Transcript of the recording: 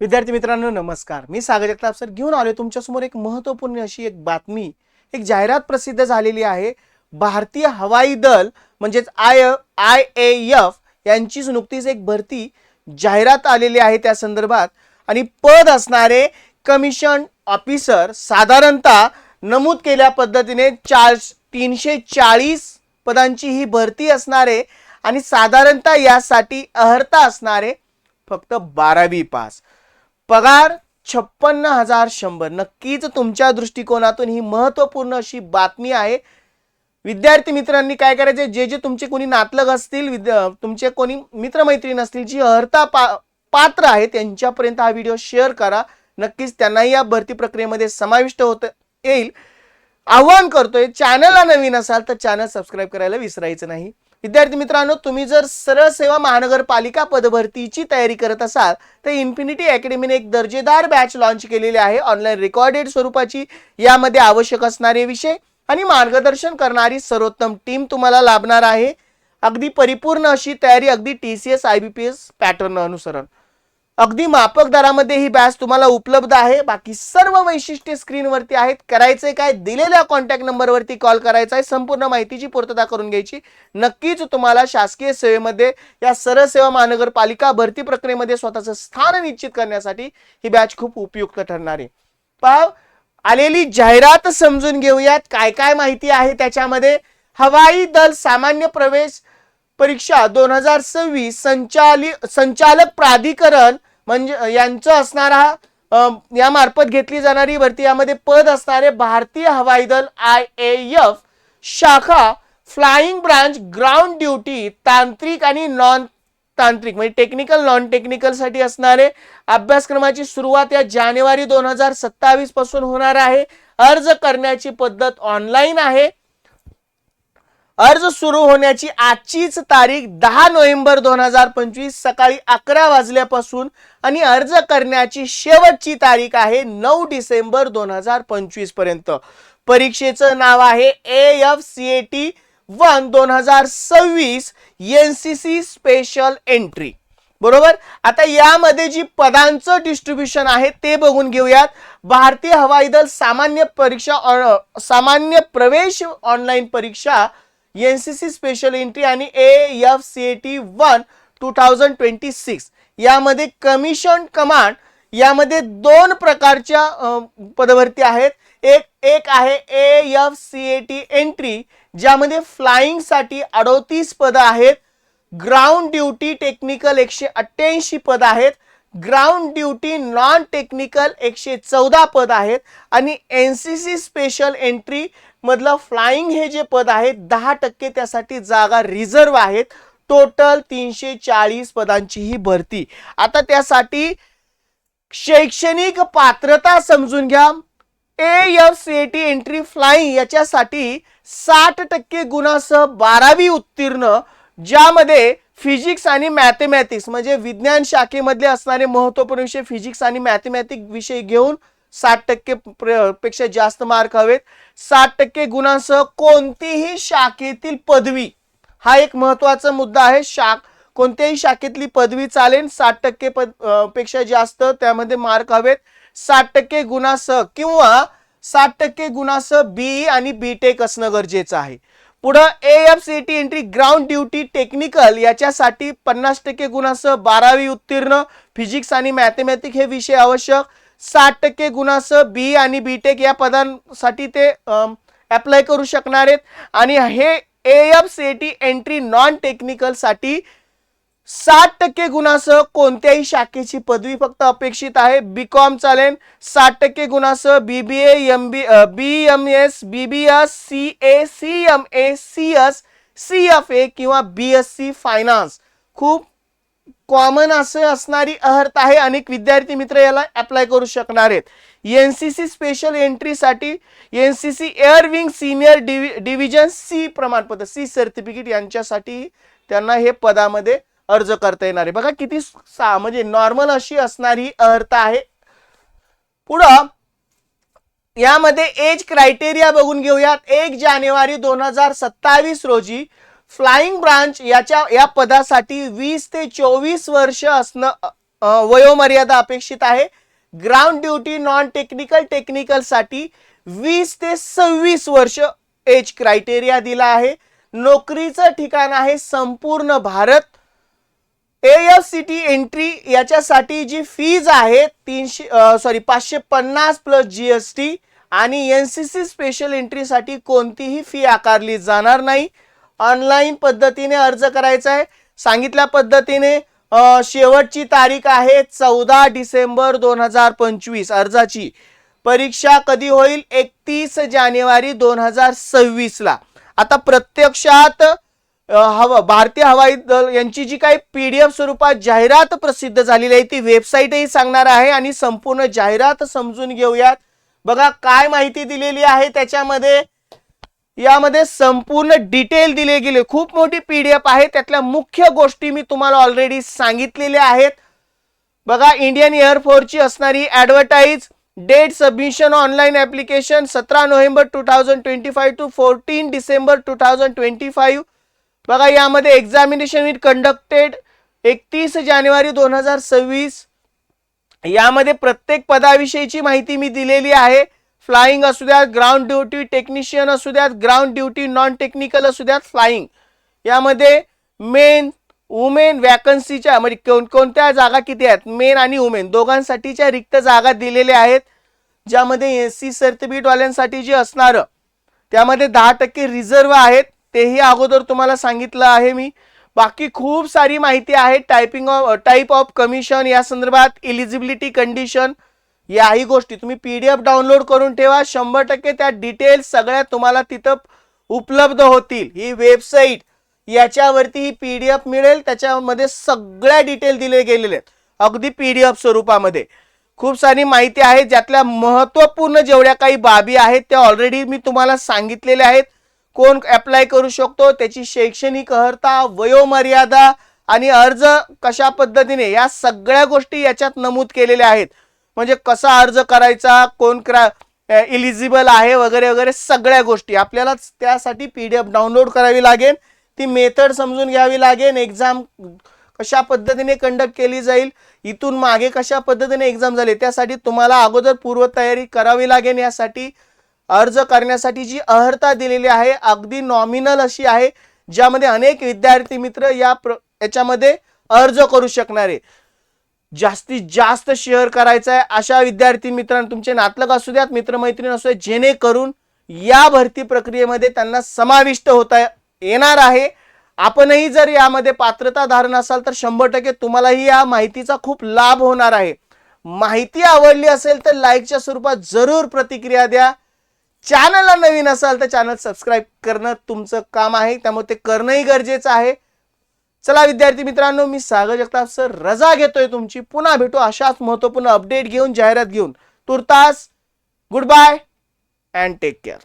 विद्यार्थी मित्रांनो नमस्कार. मी सागर जगताप सर घेऊन आलोय. तुमच्यासमोर एक महत्त्वपूर्ण अशी एक बातमी एक जाहिरात प्रसिद्ध झालेली आहे. भारतीय हवाई दल म्हणजेच आय आय ए एफ यांचीच नुकतीच एक भरती जाहिरात आलेली आहे त्या संदर्भात. आणि पद असणारे कमिशन ऑफिसर साधारणतः नमूद केल्या पद्धतीने चार तीनशे चाळीस पदांची ही भरती असणारे आणि साधारणतः यासाठी अर्हता असणारे फक्त बारावी पास. पगार छप्पन्न हजार शंभर. नक्कीच तुमच्या दृष्टिकोनातून ही महत्त्वपूर्ण अशी बातमी आहे. विद्यार्थी मित्रांनी काय करायचे जे जे तुमचे कोणी नातलग असतील विद्या तुमचे कोणी मित्रमैत्रीण असतील जी अर्हता पा पात्र आहे त्यांच्यापर्यंत हा व्हिडिओ शेअर करा. नक्कीच त्यांनाही या भरती प्रक्रियेमध्ये समाविष्ट होत येईल. आव्हान करतोय चॅनलला नवीन असाल तर चॅनल सबस्क्राईब करायला विसरायचं नाही. विद्यार्थी मित्रांनो तुम्ही जर सरळ सेवा महानगरपालिका पदभरतीची तयारी करत असाल तर इन्फिनिटी अकॅडमीने एक दर्जेदार बॅच लॉन्च केलेली आहे. ऑनलाईन रेकॉर्डेड स्वरूपाची यामध्ये आवश्यक असणारे विषय आणि मार्गदर्शन करणारी सर्वोत्तम टीम तुम्हाला लाभणार आहे. अगदी परिपूर्ण अशी तयारी अगदी T C S I B P S pattern अनुसरण. अगदी मापक दरामध्ये ही बॅच तुम्हाला उपलब्ध आहे. बाकी सर्व वैशिष्ट्ये स्क्रीनवरती आहेत. करायचंय काय? दिलेल्या कॉन्टॅक्ट नंबरवरती कॉल करायचा आहे संपूर्ण माहितीची पूर्तता करून घ्यायची. नक्कीच तुम्हाला शासकीय सेवेमध्ये या सरळ सेवा महानगरपालिका भरती प्रक्रियेमध्ये स्वतःचं स्थान निश्चित करण्यासाठी ही बॅच खूप उपयुक्त ठरणार आहे. पहा आलेली जाहिरात समजून घेऊयात. काय काय माहिती आहे त्याच्यामध्ये? हवाई दल सामान्य प्रवेश परीक्षा दोन हजार सव्वीस संचाली संचालक प्राधिकरण म्हणजे यांचं असणारा यामार्फत घेतली जाणारी भरती. यामध्ये पद असणारे भारतीय हवाई दल आय ए एफ शाखा फ्लाइंग ब्रांच ग्राउंड ड्युटी तांत्रिक आणि नॉन तांत्रिक म्हणजे टेक्निकल नॉन टेक्निकलसाठी असणारे अभ्यासक्रमाची सुरुवात या जानेवारी दोन हजार सत्तावीसपासून होणार आहे. अर्ज करण्याची पद्धत ऑनलाईन आहे. अर्ज सुरू होण्याची आजचीच तारीख दहा नोव्हेंबर दोन हजार पंचवीस सकाळी अकरा वाजल्यापासून आणि अर्ज करण्याची शेवटची तारीख आहे नऊ डिसेंबर दोन हजार पंचवीसपर्यंत. परीक्षेचं नाव आहे A F C A T one दोन हजार सव्वीस N C C special entry बरोबर? आता यामध्ये जी पदांचं डिस्ट्रीब्युशन आहे ते बघून घेऊयात. भारतीय हवाई दल सामान्य परीक्षा सामान्य प्रवेश ऑनलाईन परीक्षा N C C special entry आणि A F C A T one two thousand twenty six यामध्ये कमिशन कमांड यामध्ये दोन प्रकारच्या पदभरती आहेत. एक एक आहे A F C A T entry ज्यामध्ये फ्लाईंगसाठी अडोतीस पदं आहेत. ग्राउंड ड्युटी टेक्निकल एकशे अठ्ठ्याऐंशी पद आहेत. ग्राउंड ड्युटी नॉन टेक्निकल एकशे चौदा पद आहेत. आणि N C C special entry मधलं फ्लाइंग हे जे पद आहे दहा टक्के त्यासाठी जागा रिझर्व आहेत. टोटल तीनशे चाळीस पदांची ही भरती. आता त्यासाठी शैक्षणिक पात्रता समजून घ्या. A F C T entry flying याच्यासाठी साठ टक्के गुणासह बारावी उत्तीर्ण ज्यामध्ये फिजिक्स आणि मॅथमॅटिक्स म्हणजे विज्ञान शाखेमधले असणारे महत्त्वपूर्ण विषय फिजिक्स आणि मॅथमॅटिक्स विषय घेऊन साठ टक्के प्र- पेक्षा जास्त मार्क हवेत. साठ टक्के गुणांसह कोणतीही शाखेतील पदवी. हा एक महत्त्वाचा मुद्दा आहे. शाख कोणत्याही शाखेतली पदवी चालेल. साठ टक्के पदपेक्षा जास्त त्यामध्ये मार्क हवेत. साठ टक्के गुणासह किंवा साठ टक्के गुणासह बी आणि बी टेक असणं गरजेचं आहे. पुढं A F C T entry ground duty technical याच्यासाठी पन्नास टक्के गुणासह बारावी उत्तीर्ण फिजिक्स आणि मॅथमॅटिक हे विषय आवश्यक. साठ टक्के गुणासह बी आणि बी टेक या पदांसाठी ते अप्लाय करू शकणार आहेत. आणि हे A F C T entry non टेक्निकलसाठी साठ टक्के गुणासह कोणत्याही शाखेची पदवी फक्त अपेक्षित आहे. बी कॉम चालेल. साठ टक्के गुणासह B B M B B M S B B S C A C M A C S C F A किंवा बी एस सी फायनान्स खूप कॉमन असं असणारी अर्हता आहे अनेक विद्यार्थी मित्र याला अप्लाय करू शकणार आहेत. N C C special एंट्रीसाठी N C C air wing senior डिवि division C प्रमाणपत्र सी सर्टिफिकेट यांच्यासाठी त्यांना हे पदामध्ये अर्ज करता येणार आहे. बघा किती सा म्हणजे नॉर्मल अशी असणारी अर्हता आहे. पुढं यामध्ये एज क्रायटेरिया बघून घेऊयात. एक जानेवारी दोन हजार सत्तावीस रोजी फ्लाइंग ब्रांच याच्या या पदासाठी वीस ते चोवीस वर्ष असणं वयोमर्यादा अपेक्षित आहे. ग्राउंड ड्युटी नॉन टेक्निकल टेक्निकलसाठी वीस ते सव्वीस वर्ष एज क्रायटेरिया दिला आहे. नोकरीचं ठिकाण आहे संपूर्ण भारत. एफ सी टी एंट्री याच्यासाठी जी फीज आहे तीनशे सॉरी पाचशे पन्नास प्लस जी एस टी आणि एन सी सी स्पेशल एंट्रीसाठी कोणतीही फी आकारली जाणार नाही. ऑनलाईन पद्धतीने अर्ज करायचा आहे. सांगितल्या पद्धतीने शेवटची तारीख आहे चौदा डिसेंबर दोन हजार पंचवीस. अर्जाची परीक्षा कधी होईल? एकतीस जानेवारी दोन हजार सव्वीसला. आता प्रत्यक्षात हवा भारतीय हवाई दल यांची जी काही पी डी एफ स्वरूपात जाहिरात प्रसिद्ध झालेली आहे ती वेबसाईटही सांगणार आहे आणि संपूर्ण जाहिरात समजून घेऊयात. बघा काय माहिती दिलेली आहे त्याच्यामध्ये? यामध्ये संपूर्ण डिटेल दिले गेले. खूप मोठी पी डी एफ आहे. त्यातल्या मुख्य गोष्टी मी तुम्हाला ऑलरेडी सांगितलेल्या आहेत. बघा इंडियन एअरफोर्सची असणारी advertise date submission online application सतरा November two thousand twenty five to fourteen December two thousand twenty five बघा यामध्ये एक्झामिनेशन विथ कंडक्टेड एकतीस जानेवारी दोन हजार सव्वीस. यामध्ये प्रत्येक पदाविषयीची माहिती मी दिलेली आहे. फ्लाइंग असू द्यात ग्राउंड ड्युटी टेक्निशियन असू द्यात ग्राउंड ड्युटी नॉन टेक्निकल असू द्यात फ्लाइंग यामध्ये मेन वुमेन वॅकन्सीच्या म्हणजे कोण कोणत्या जागा किती आहेत? मेन आणि वुमेन दोघांसाठीच्या रिक्त जागा दिलेल्या आहेत ज्यामध्ये एस सी सर्टिफिकेटवाल्यांसाठी जे असणारं त्यामध्ये दहा टक्के रिझर्व आहेत तेही अगोदर तुम्हाला सांगितलं आहे मी. बाकी खूप सारी माहिती आहे typing of type of commission या संदर्भात इलिजिबिलिटी कंडिशन याही गोष्टी तुम्ही पी डी एफ डाउनलोड करून ठेवा. शंभर टक्के त्या डिटेल्स सगळ्या तुम्हाला तिथं उपलब्ध होतील. ही वेबसाईट याच्यावरती ही पी डी एफ मिळेल. त्याच्यामध्ये सगळ्या डिटेल दिले गेलेले आहेत. अगदी पी डी एफ स्वरूपामध्ये. खूप सारी माहिती आहे. ज्यातल्या महत्त्वपूर्ण जेवढ्या काही बाबी आहेत त्या ऑलरेडी मी तुम्हाला सांगितलेल्या आहेत. कोण अप्लाय करू शकतो? त्याची शैक्षणिक अर्हता वयोमर्यादा आणि अर्ज कशा पद्धतीने या सगळ्या गोष्टी याच्यात नमूद केलेल्या आहेत. म्हणजे कसा अर्ज करायचा कोण क्रा इलिजिबल आहे वगैरे वगैरे सगळ्या गोष्टी. आपल्याला त्यासाठी पी डी एफ डाउनलोड करावी लागेल. ती मेथड समजून घ्यावी लागेल. एक्झाम कशा पद्धतीने कंडक्ट केली जाईल इथून मागे कशा पद्धतीने एक्झाम झाली त्यासाठी तुम्हाला अगोदर पूर्वतयारी करावी लागेल यासाठी. अर्ज करण्यासाठी जी अर्हता दिलेली आहे अगदी नॉमिनल अशी आहे ज्यामध्ये अनेक विद्यार्थी मित्र या प्र याच्यामध्ये अर्ज करू शकणार. आहे जास्तीत जास्त शेअर करायचा आहे अशा विद्यार्थी मित्रांनो तुमचे नातलग असू द्यात मित्रमैत्रीण असू द्यात जेणेकरून या भरती प्रक्रियेमध्ये त्यांना समाविष्ट होता येणार आहे. आपणही जर यामध्ये पात्रता धारण असाल तर शंभर टक्के तुम्हालाही या माहितीचा खूप लाभ होणार आहे. माहिती आवडली असेल तर लाईकच्या स्वरूपात जरूर प्रतिक्रिया द्या. चॅनलला नवीन असाल तर चॅनल सबस्क्राईब करणं तुमचं काम आहे. त्यामुळे ते करणंही गरजेचं आहे. चला विद्यार्थी मित्रांनो मी सागर जगताप सर. रजा घेतोय तुमची. पुन्हा भेटू अशाच महत्त्वपूर्ण अपडेट घेऊन जाहिरात घेऊन. तुर्तास good bye and take care